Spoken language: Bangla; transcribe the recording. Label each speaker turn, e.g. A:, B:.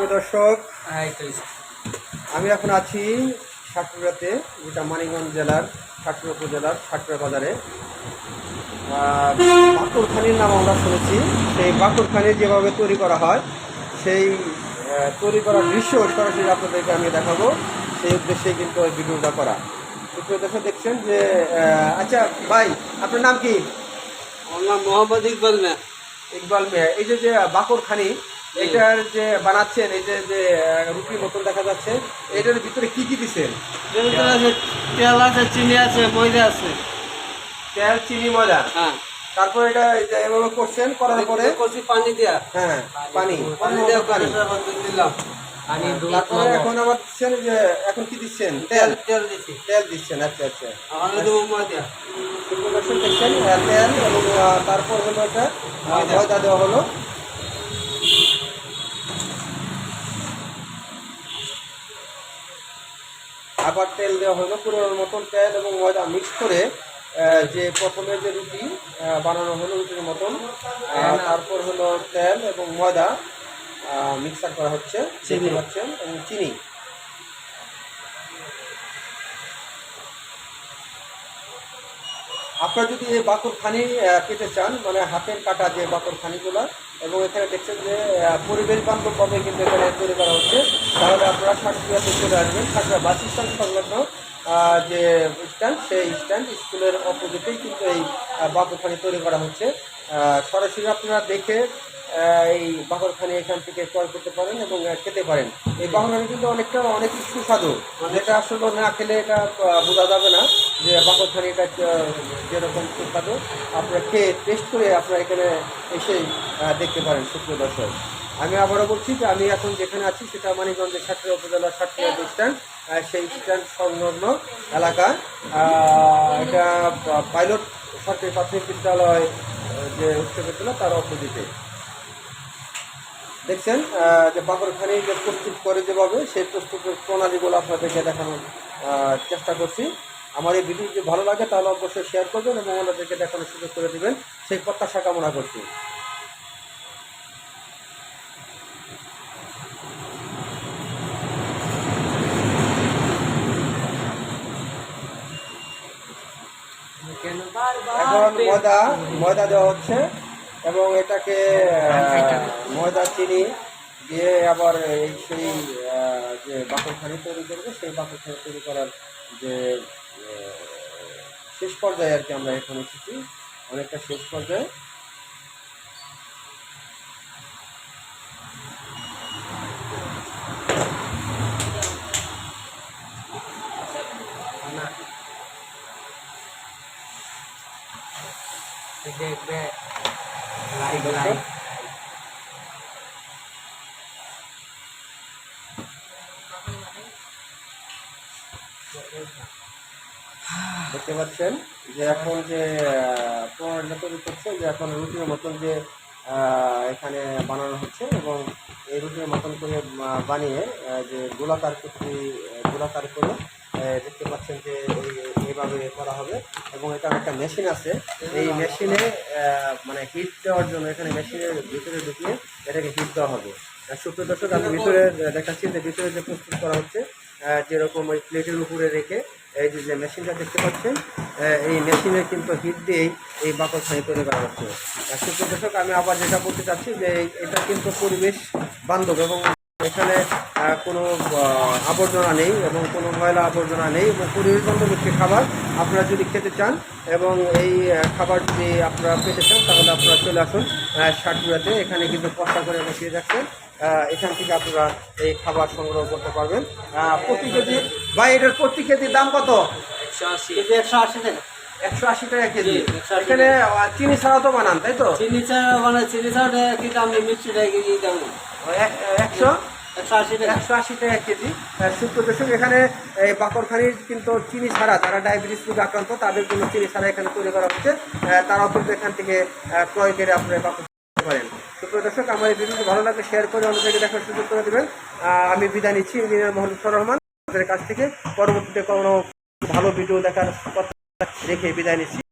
A: দর্শক
B: হ্যাঁ,
A: আমি এখন আছি সাতপুরাতে যেটা মানিকগঞ্জ জেলার সাতপুরা উপজেলার সাতপুরা বাজারে। বাকরখানির নাম আমরা শুনেছি। সেই বাকরখানি যেভাবে তৈরি করা হয় সেই তৈরি করার দৃশ্য সরাসরি আপনাদেরকে আমি দেখাবো। সেই উদ্দেশ্যে কিন্তু ওই ভিডিওটা করা। প্রিয় দর্শক দেখছেন যে আচ্ছা ভাই আপনার নাম কি?
B: আমার নাম মোহাম্মদ ইকবাল মিয়া।
A: ইকবাল মিয়া। এই যে যে বাকরখানি এটার যে বানাচ্ছেন এই যে যে রুটির মতন দেখা যাচ্ছে এটার ভিতরে কি কি দিচ্ছেন
B: তেল আছে চিনি আছে ময়দা আছে।
A: তেল চিনি ময়দা?
B: হ্যাঁ।
A: তারপর এটা এভাবে করছেন করার পরে?
B: করছি পানি দিয়া।
A: হ্যাঁ পানি।
B: পানি দিয়া
A: পানি
B: দিলাম।
A: তারপরে এখন আবার দিচ্ছেন যে এখন কি দিচ্ছেন? তেল
B: তেল? তেল
A: তেল দিচ্ছেন আচ্ছা আচ্ছা। আহ, তেল এবং তারপর হলো এটা।
B: ময়দা
A: দেওয়া হলো। আবার তেল দেওয়া হলো পুরোনোর মতন তেল এবং ময়দা মিক্স করে যে প্রথমে যে রুটি বানানো হলো রুটির মতন তারপর হলো তেল এবং ময়দা মিক্সার করা হচ্ছে
B: চিনি।
A: পাচ্ছেন এবং চিনি আপনারা যদি এই বাকর খানি পেতে চান মানে হাতের কাটা যে বাকর খানিগুলো এবং এখানে দেখছেন যে পরিবেশ বান্ধবভাবে কিন্তু এখানে তৈরি করা হচ্ছে তাহলে আপনারা সাতক্ষীরাতে চলে আসবেন সাতক্ষীরা বাস স্ট্যান্ড সংলগ্ন যে স্ট্যান্ড, সেই স্ট্যান্ড স্কুলের অপোজিটেই কিন্তু এই বাকরখানি তৈরি করা হচ্ছে। সরাসরি আপনারা দেখে এই বাকরখানি এখান থেকে ক্রয় করতে পারেন এবং খেতে পারেন। এই বাকরখানি কিন্তু অনেকটা, অনেক সুস্বাদু। যেটা আসলে না খেলে এটা বোঝা যাবে না যে বাকরখানি এটা যেরকম সুস্বাদু। আপনারা খেয়ে টেস্ট করে আপনারা এখানে এসে দেখতে পারেন, সুপ্রিয় দর্শক। আমি আবারও বলছি যে আমি এখন যেখানে আছি সেটা মানিকগঞ্জের সাতক্ষীরা উপজেলার সাতক্ষীরা স্ট্যান্ড সেই স্ট্যান্ড সংলগ্ন এলাকা। এটা পাইলট সরকারি প্রাথমিক বিদ্যালয় যে উচ্চ বিদ্যালয় তার অপোজিটে। দেখছেন যে বাকরখানি যে প্রস্তুত করে যেভাবে সেই প্রস্তুতের প্রণালীগুলো আপনাদেরকে দেখানোর চেষ্টা করছি। আমার এই ভিডিও যদি ভালো লাগে তাহলে অবশ্যই শেয়ার করবেন এবং ওনাদেরকে দেখানোর সুযোগ করে দেবেন। সেই প্রত্যাশা কামনা করছি
B: কেন বারবার
A: এখন ময়দা ময়দা দেওয়া হচ্ছে এবং এটাকে ময়দা, চিনি দিয়ে আবার এই সেই যে বাকরখানি তৈরি করবে, সেই বাকরখানি তৈরি করার যে শেষ পর্যায়ে আর কি আমরা এখানে এসেছি। অনেকটা শেষ পর্যায়ে।
B: দেখবে লাইভ লাইভ
A: দেখতে পাচ্ছেন যে এখন যে প্রণালীটা তৈরি করছে, যে এখন রুটির মতন যে এখানে বানানো হচ্ছে এবং এই রুটির মতন করে বানিয়ে যে গোলাকার গোলাকার করে দেখতে পাচ্ছেন যে এই- এইভাবে করা হবে। এবং এটা একটা মেশিন আছে। এই মেশিনে মানে হিট দেওয়ার জন্য এখানে মেশিনের ভিতরে ঢুকিয়ে এটাকে হিট দেওয়া হবে। সুপ্রিয় দর্শক, আমি ভিতরে দেখাচ্ছি যে ভিতরে যে প্রস্তুত করা হচ্ছে যেরকম ওই প্লেটের উপরে রেখে এই যে যে মেশিনটা দেখতে পাচ্ছেন এই মেশিনে কিন্তু হিট দিয়েই এই বাকর ছানি তৈরি করা হচ্ছে। সুপ্রিয় দর্শক, আমি আবার যেটা বলতে চাচ্ছি যে, এটা কিন্তু পরিবেশ বান্ধব এবং এখানে কোনো আবর্জনা নেই এবং কোনো ময়লা আবর্জনা নেই এবং পরিবেশ বান্ধব একটি খাবার আপনারা যদি খেতে চান এবং এই খাবার যদি আপনারা পেতে চান তাহলে আপনারা চলে আসুন ষাটপুরাতে এখানে কিন্তু কষ্ট করে বসিয়ে রাখছেন। এখান থেকে আপনারা এই খাবার সংগ্রহ করতে পারবেন। প্রতি কেজি ভাই এটার প্রতি কেজির দাম কত?
B: একশো আশি। একশো আশি টাকা
A: একশো আশি টাকা কেজি। এখানে চিনি ছাড়াও তো বানান তাই তো?
B: চিনি ছাড়া মানে চিনি ছাড়া কি দাম নেই মিষ্টিটা কি দাম
A: একশো?
B: একশো আশি টাকা
A: কেজি এখানে কিন্তু চিনি যারা আক্রান্ত, তাদের চিনি ছাড়া এখানে তৈরি কিন্তু এখান থেকে ক্রয় করে বাকর ভালো লাগলে শেয়ার করে দেখার সুযোগ করে দেবেন। আমি বিদায় নিচ্ছি, ইঞ্জিনিয়ার মোহাম্মদ রহমান কাছ থেকে। পরবর্তীতে কোনো ভালো ভিডিও দেখার কথা রেখে বিদায় নিচ্ছি।